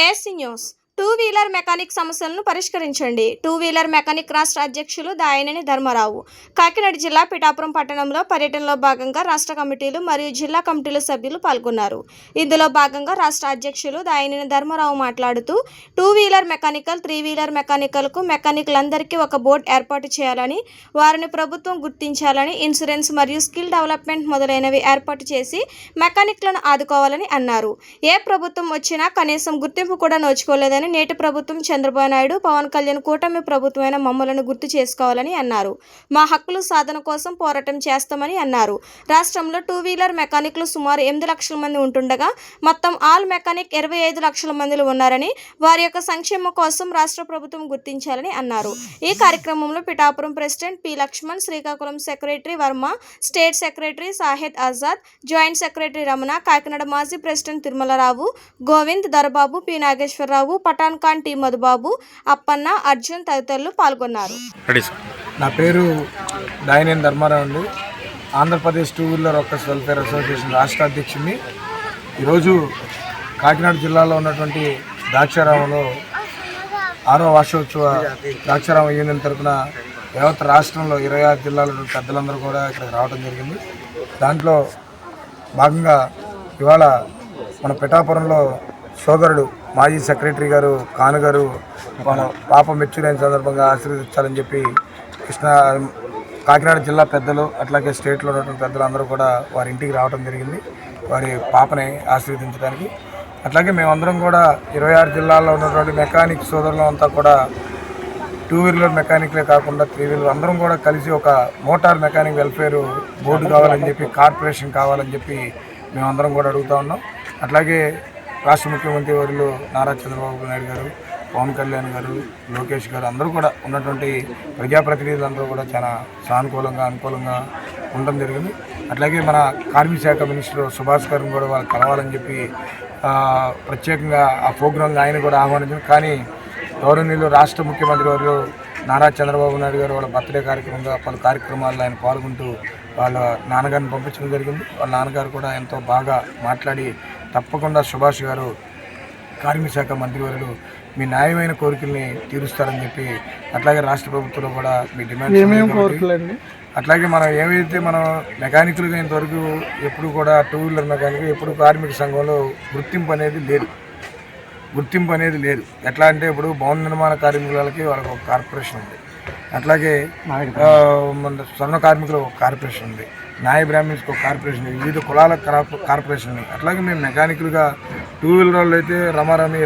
é, senhores. Two wheeler mechanic సమస్యలను పరిష్కరించండి. Two wheeler mechanic రాష్ట్ర అధ్యక్షులు దాయనేని ధర్మారావు. కాకినాడ జిల్లా పిఠాపురం పట్టణంలో పర్యటనలో భాగంగా రాష్ట్ర కమిటీలు మరియు జిల్లా కమిటీల సభ్యులు పాల్గొన్నారు. ఇందులో భాగంగా రాష్ట్ర అధ్యక్షులు దాయనేని ధర్మారావు మాట్లాడుతూ two wheeler mechanical three wheeler మెకానికల్కు మెకానికలందరికీ ఒక బోర్డు ఏర్పాటు చేయాలని వారిని ప్రభుత్వం గుర్తించాలని ఇన్సూరెన్స్ మరియు స్కిల్ డెవలప్మెంట్ మొదలైనవి ఏర్పాటు చేసి మెకానిక్లను ఆదుకోవాలని అన్నారు. ఏ ప్రభుత్వం వచ్చినా కనీసం గుర్తింపు కూడా నోచుకోలేదని నేటి ప్రభుత్వం చంద్రబాబు నాయుడు పవన్ కళ్యాణ్ కూటమి ప్రభుత్వమైన మమ్మలను గుర్తు చేసుకోవాలని అన్నారు. మా హక్కుల సాధన కోసం పోరాటం చేస్తామని అన్నారు. రాష్ట్రంలో టూ వీలర్ మెకానిక్లు సుమారు ఎనిమిది లక్షల మంది ఉంటుండగా మొత్తం ఆల్ మెకానిక్ ఇరవై ఐదు లక్షల మందిలో ఉన్నారని వారి యొక్క సంక్షేమం కోసం రాష్ట్ర ప్రభుత్వం గుర్తించాలని అన్నారు. ఈ కార్యక్రమంలో Pithapuram president P. Laxman Srikakulam secretary Varma state secretary Sahed Azad joint secretary Ramana Kakinada మాజీ president Tirumalarao Govind Darbabu P. Nageswararao Pathan Khan T Madhubabu Appanna Arjun తదితరులు పాల్గొన్నారు. నా పేరు దాయనేని ధర్మారావు అండి. Andhra Pradesh two wheeler workers welfare association రాష్ట్ర అధ్యక్షుడిని. ఈరోజు కాకినాడ జిల్లాలో ఉన్నటువంటి ద్రాక్షారామంలో ఆరో వార్షోత్సవ ద్రాక్షారామ యూనియన్ తరఫున యావత్ రాష్ట్రంలో ఇరవై ఆరు జిల్లాల పెద్దలందరూ కూడా ఇక్కడికి రావడం జరిగింది. దాంట్లో భాగంగా ఇవాళ మన పిఠాపురంలో సోదరుడు మాజీ సెక్రటరీ గారు కాను గారు మన పాప మెచ్యూరైన సందర్భంగా ఆశీర్వదించాలని చెప్పి కృష్ణ కాకినాడ జిల్లా పెద్దలు అట్లాగే స్టేట్లో ఉన్నటువంటి పెద్దలు అందరూ కూడా వారి ఇంటికి రావడం జరిగింది. వారి పాపని ఆశీర్వదించడానికి. అట్లాగే మేమందరం కూడా ఇరవై ఆరు జిల్లాల్లో ఉన్నటువంటి మెకానిక్ సోదరులు అంతా కూడా టూ వీలర్ మెకానిక్లే కాకుండా త్రీ వీలర్ అందరం కూడా కలిసి ఒక మోటార్ మెకానిక్ వెల్ఫేర్ బోర్డు కావాలని చెప్పి కార్పొరేషన్ కావాలని చెప్పి మేమందరం కూడా అడుగుతా ఉన్నాం. అట్లాగే రాష్ట్ర ముఖ్యమంత్రి వారు నారా చంద్రబాబు నాయుడు గారు పవన్ కళ్యాణ్ గారు లోకేష్ గారు అందరూ కూడా ఉన్నటువంటి ప్రజాప్రతినిధులందరూ కూడా చాలా సానుకూలంగా అనుకూలంగా ఉండడం జరిగింది. అట్లాగే మన కార్మిక శాఖ మినిస్టర్ సుభాష్ గారిని కూడా వాళ్ళు కలవాలని చెప్పి ప్రత్యేకంగా ఆ ప్రోగ్రాంగా ఆయన కూడా ఆహ్వానించారు. కానీ గౌరవనీయులు రాష్ట్ర ముఖ్యమంత్రి వారు నారా చంద్రబాబు నాయుడు గారు వాళ్ళ బర్త్డే కార్యక్రమంగా పలు కార్యక్రమాల్లో ఆయన పాల్గొంటూ వాళ్ళ నాన్నగారిని పంపించడం జరిగింది. వాళ్ళ నాన్నగారు కూడా ఎంతో బాగా మాట్లాడి తప్పకుండా సుభాష్ గారు కార్మిక శాఖ మంత్రివర్యులు మీ న్యాయమైన కోరికల్ని తీరుస్తారని చెప్పి అట్లాగే రాష్ట్ర ప్రభుత్వంలో కూడా మీ డిమాండ్ అట్లాగే మనం ఏవైతే మనం మెకానికల్గా ఇంతవరకు ఎప్పుడు కూడా టూ వీలర్ మెకానిక్ ఎప్పుడు కార్మిక సంఘంలో గుర్తింపు అనేది లేదు. గుర్తింపు అనేది లేదు. ఎట్లా అంటే ఇప్పుడు భవన నిర్మాణ కార్మికులకి వాళ్ళకి ఒక కార్పొరేషన్ ఉంది. అట్లాగే స్వర్ణ కార్మికులకు ఒక కార్పొరేషన్ ఉంది. న్యాయ బ్రాహ్మిన్స్కి ఒక కార్పొరేషన్ ఉంది. వివిధ కులాల కార్పొరేషన్ ఉంది. అట్లాగే మేము మెకానికల్గా టూ వీలర్ వాళ్ళు అయితే రమారమి